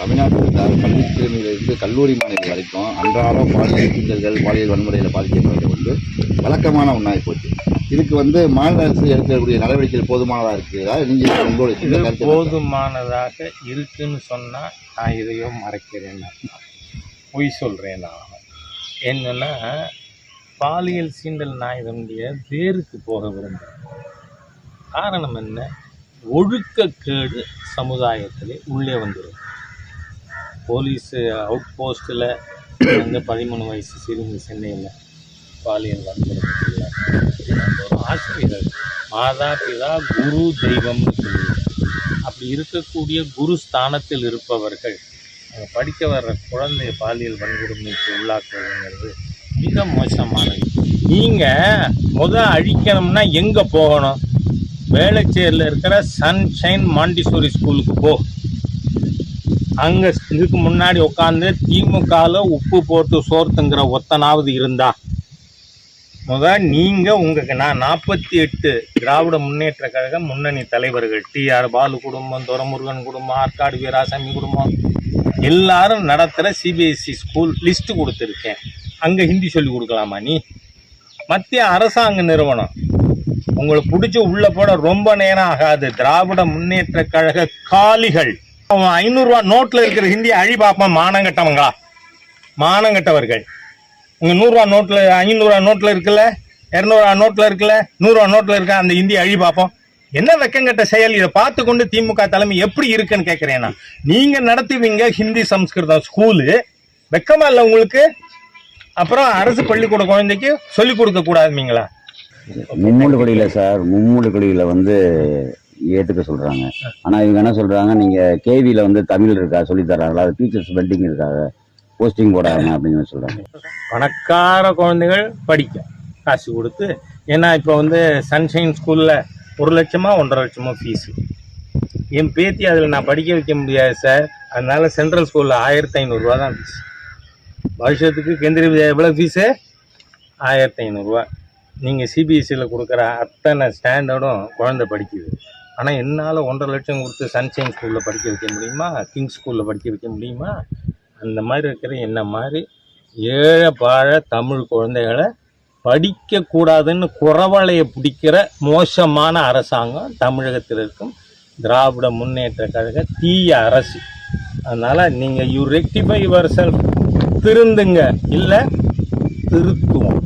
தமிழ்நாட்டில் பள்ளி சிறுமியிலிருந்து கல்லூரி மாணவிகள் வரைக்கும் அன்றாடம் பாலியல் சீண்டல்கள் பாலியல் வன்முறையில் பாதிக்கப்படுறது வந்து வழக்கமான ஒன்றாகி போச்சு. இதுக்கு வந்து மாநில அரசு எடுக்கக்கூடிய நடவடிக்கைகள் போதுமானதாக இருக்குதா? நீங்கள் உங்களுடைய? போதுமானதாக இருக்குன்னு சொன்னா நான் இதையோ மறைக்கிறேன்னு அர்த்தம். பொய் சொல்றேன் நான். என்னன்னா பாலியல் சீண்டல் நான் இதனுடைய வேருக்கு போக விரும்புகிறேன் காரணம் என்ன? ஒழுக்கக்கேடு சமுதாயத்திலே உள்ளே வந்துடும் போலீஸு அவுட் போஸ்ட்டில் வந்து பதிமூணு வயசு சிறுமி சென்னையில் பாலியல் வன்முறையில் ஆசிரியர்கள் மாதா பிதா குரு தெய்வம்னு சொல்லுவோம் அப்படி இருக்கக்கூடிய குரு ஸ்தானத்தில் இருப்பவர்கள் அங்கே படிக்க வர்ற குழந்தைய பாலியல் வன்கொடுமைக்கு உள்ளாக்குறதுங்கிறது மிக மோசமானது. நீங்கள் முத அழிக்கணும்னா எங்கே போகணும்? வேளச்சேரியில் இருக்கிற சன்ஷைன் மாண்டிசோரி ஸ்கூலுக்கு போ. அங்கே இதுக்கு முன்னாடி உட்காந்து திமுகவில் உப்பு போட்டு சோர்த்துங்கிற ஒத்தனாவது இருந்தா. முத நீங்கள் உங்களுக்கு நான் நாற்பத்தி எட்டு திராவிட முன்னேற்ற கழக முன்னணி தலைவர்கள். டிஆர் பாலு குடும்பம் துரமுருகன் குடும்பம் ஆற்காடு வீராசாமி குடும்பம். எல்லாரும் நடத்துகிற சிபிஎஸ்சி ஸ்கூல் லிஸ்ட்டு கொடுத்துருக்கேன். அங்கே ஹிந்தி சொல்லி கொடுக்கலாமா நீ? மத்திய அரசாங்க நிறுவனம். உங்களுக்கு பிடிச்ச உள்ள போட ரொம்ப நேரம் ஆகாது. திராவிட முன்னேற்ற கழக காலிகள். அவன் ஐநூறுரூவா நோட்டில் இருக்கிற ஹிந்தி அழி பார்ப்பான் மானங்கட்டவங்களா மானங்கட்டவர்கள் உங்கள் நூறுரூவா நோட்டில் ஐநூறுரூவா நோட்டில் இருக்குல்ல? இரநூறுவா நோட்டில் இருக்குல்ல? நூறுரூவா நோட்டில் இருக்க அந்த ஹிந்தி அழி பார்ப்போம் என்ன வெக்கங்கட்ட செயல்? இதை பார்த்து கொண்டு திமுக தலைமை எப்படி இருக்குன்னு கேட்குறேன் நான். நீங்கள் நடத்துவீங்க ஹிந்தி சம்ஸ்கிருதம் ஸ்கூலு. வெக்கமா இல்லை உங்களுக்கு? அப்புறம் அரசு பள்ளிக்கூட குழந்தைக்கு சொல்லிக் கொடுக்க கூடாதுங்களா மும்மூடு கொடியில சார் மும்மூடு கொடியில வந்து ஏற்றுக்க சொல்கிறாங்க ஆனால் இவங்க என்ன சொல்கிறாங்க நீங்கள் கேவியில் வந்து தமிழ் இருக்கா சொல்லித்தராங்களா அது டீச்சர்ஸ் பெண்டிங் இருக்காங்க போஸ்டிங் போடாங்க அப்படின்னு சொல்கிறாங்க பணக்கார குழந்தைகள் படிக்க காசு கொடுத்து ஏன்னா இப்போ வந்து சன்ஷைன் ஸ்கூலில் ஒரு லட்சமா ஒன்றரை லட்சமோ ஃபீஸு என் பேத்தி அதில் நான் படிக்க வைக்க முடியாது சார் அதனால சென்ட்ரல் ஸ்கூலில் ஆயிரத்தி ஐநூறுரூவா தான் ஃபீஸ் வருஷத்துக்கு கேந்திரிய வித்யா எவ்வளோ ஃபீஸு ஆயிரத்தி ஐநூறுரூவா நீங்கள் சிபிஎஸ்சியில் கொடுக்குற அத்தனை ஸ்டாண்டர்டும் குழந்தை படிக்குது. ஆனால் என்னால் ஒன்றரை லட்சம் கொடுத்து சன்ஷைன் ஸ்கூலில் படிக்க வைக்க முடியுமா? கிங்ஸ் ஸ்கூலில் படிக்க வைக்க முடியுமா? அந்த மாதிரி இருக்கிற என்ன மாதிரி ஏழை பாழ தமிழ் குழந்தைகளை படிக்கக்கூடாதுன்னு குறவலையை பிடிக்கிற மோசமான அரசாங்கம் தமிழகத்தில் இருக்கும். திராவிட முன்னேற்ற கழக தீய அரசு. அதனால் நீங்கள் யூ ரெக்டிஃபை யுவர் செல்ஃப் திருந்துங்க. இல்லை திருத்துவோம்.